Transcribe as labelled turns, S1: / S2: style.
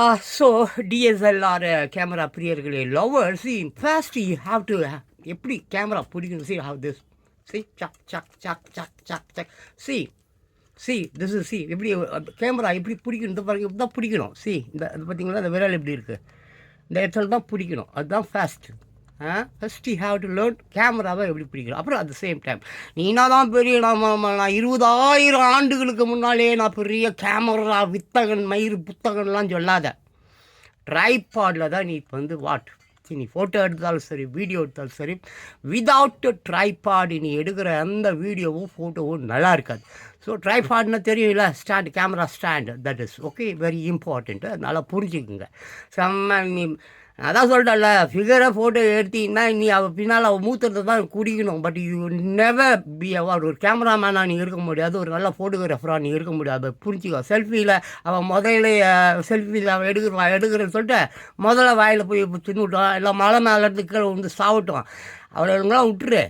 S1: Ah, so DSLR camera பிரியர்களே lover see first you have to எப்படி camera பிடிக்கணும்? See have this see சக் சக் சக் சக் சக் chuck see see this is see எப்படி கேமரா எப்படி பிடிக்கணும்? இந்த பாருங்க இப்படி தான் பிடிக்கணும். சி இந்த இது பார்த்தீங்களா இந்த விரல் எப்படி இருக்குது இந்த இடத்துல தான் பிடிக்கணும். அதுதான் first first you have to learn கேமராவை எப்படி பிடிக்கணும். அப்புறம் அட் த சேம் டைம் நீனா தான் பெரிய நான் நான் இருபதாயிரம் ஆண்டுகளுக்கு முன்னாலே நான் பெரிய கேமரா வித்தகன் மயிறு புத்தகன்லாம் சொல்லாத. ட்ரைபாடில் தான் நீ இப்போ வந்து வாட் நீ ஃபோட்டோ எடுத்தாலும் சரி வீடியோ எடுத்தாலும் சரி விதவுட் ட்ரைபாடு நீ எடுக்கிற அந்த வீடியோவும் ஃபோட்டோவும் நல்லா இருக்காது. ஸோ ட்ரைபாட்னா தெரியும்ல stand camera stand that is okay very important அதனால் புரிஞ்சுக்குங்க. செம்ம நீ அதான் சொல்லிட்டல ஃபிகரை ஃபோட்டோ எடுத்தீங்கன்னா நீ அவள் பின்னால் அவள் மூத்துறதை தான் குடிக்கணும். But you never be award ஒரு கேமராமேனாக நீ இருக்க முடியாது. ஒரு நல்ல ஃபோட்டோகிராஃபராக நீ இருக்க முடியாது. புரிஞ்சுக்கோ. செல்ஃபியில் அவள் முதல்ல செல்ஃபியில் அவள் எடுக்கிறான் எடுக்கிறேன்னு சொல்லிட்டு முதல்ல வாயில் போய் தின்னுட்டோம் இல்லை மலை மேலே இருந்து கீழே வந்து சாவட்டும் அவளை விட்டுரு.